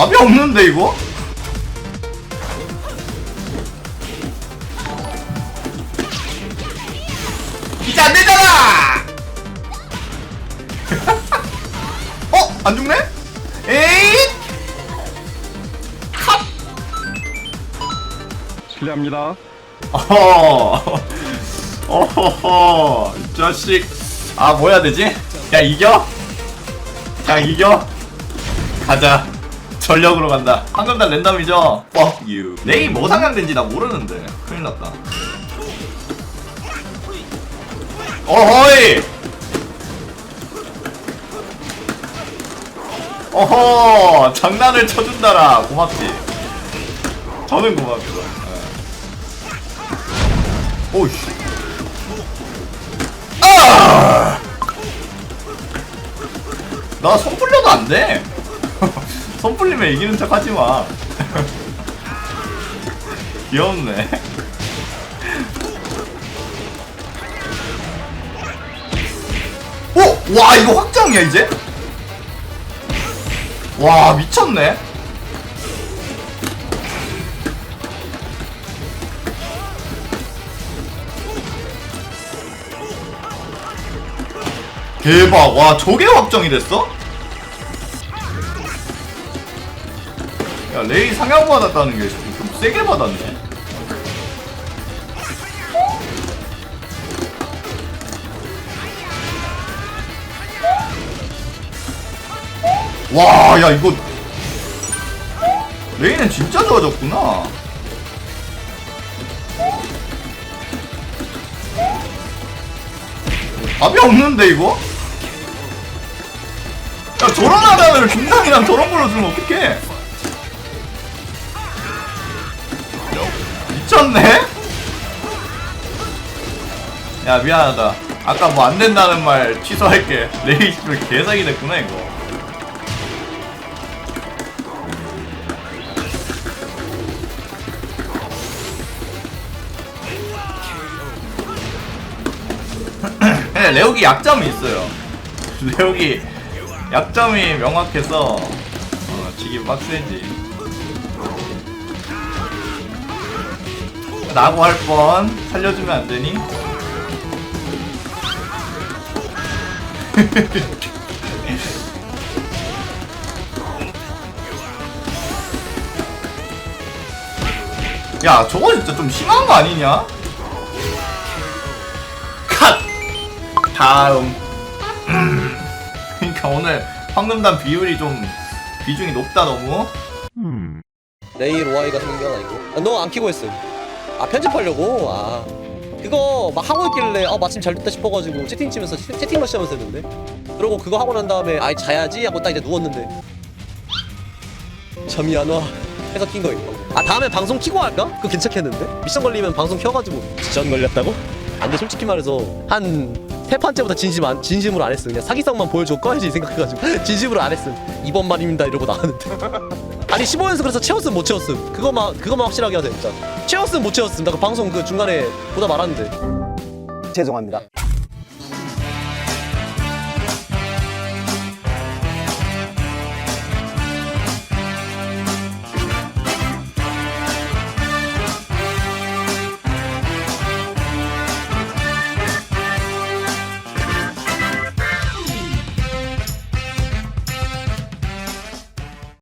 답이 없는데 이거? 이제 안 되잖아! 어? 안 죽네? 에잇! 실례합니다. 어허 어허허 이 자식 아뭐 해야 되지? 그냥 이겨? 그냥 이겨? 가자 전력으로 간다. 방금 다 랜덤이죠? Fuck you. 레이 뭐 상향된지 나 모르는데. 큰일 났다. 어허이! 어허! 장난을 쳐준다라. 고맙지. 저는 고맙죠. 예. 오이씨. 아! 나 손 풀려도 안 돼. 손 풀리면 이기는 척 하지 마. 귀엽네. 오! 와, 이거 확정이야, 이제? 와, 미쳤네. 대박 와 저게 확정이 됐어? 야 레이 상향 받았다는 게 좀 세게 받았네. 와 야 이거. 레이는 진짜 좋아졌구나. 답이 없는데 이거? 야 저런 하단을 중상이랑 저런 걸로 주면 어떡해 미쳤네? 야 미안하다 아까 뭐 안 된다는 말 취소할게 레이스를 개사기 됐구나 이거 레옥이 약점이 있어요. 레옥이 약점이 명확해서 어, 지기 빡세지. 나고 할 뻔 살려주면 안 되니? 야 저거 진짜 좀 심한 거 아니냐? 컷! 다음 음. 그러니까 오늘 황금단 비율이 좀 비중이 높다 너무 내일 오아이가 생겨나 이거 너안 키고 했음 아 편집하려고? 아. 그거 막 하고 있길래 아 마침 잘 됐다 싶어가지고 채팅 치면서 채- 채팅 러시 하면서 했는데? 그러고 그거 하고 난 다음에 아이 자야지 하고 딱 이제 누웠는데. 잠이 안 와. 해서 킨 거예요. 아 다음에 방송 키고 할까? 그거 괜찮겠는데? 미션 걸리면 방송 켜가지고. 미션 걸렸다고? 안돼 솔직히 말해서. 한 세 판째보다 진심 안, 진심으로 안 했음. 그냥 사기성만 보여줘 꺼야지 생각해가지고. 진심으로 안 했음. 이번 말입니다. 이러고 나가는데. 아니 15연승 그래서 채웠음 못 채웠음? 그거만 그거만 확실하게 하세요 진짜. 채웠음 못 채웠음. 나 그 방송 그 중간에 보다 말았는데. 죄송합니다.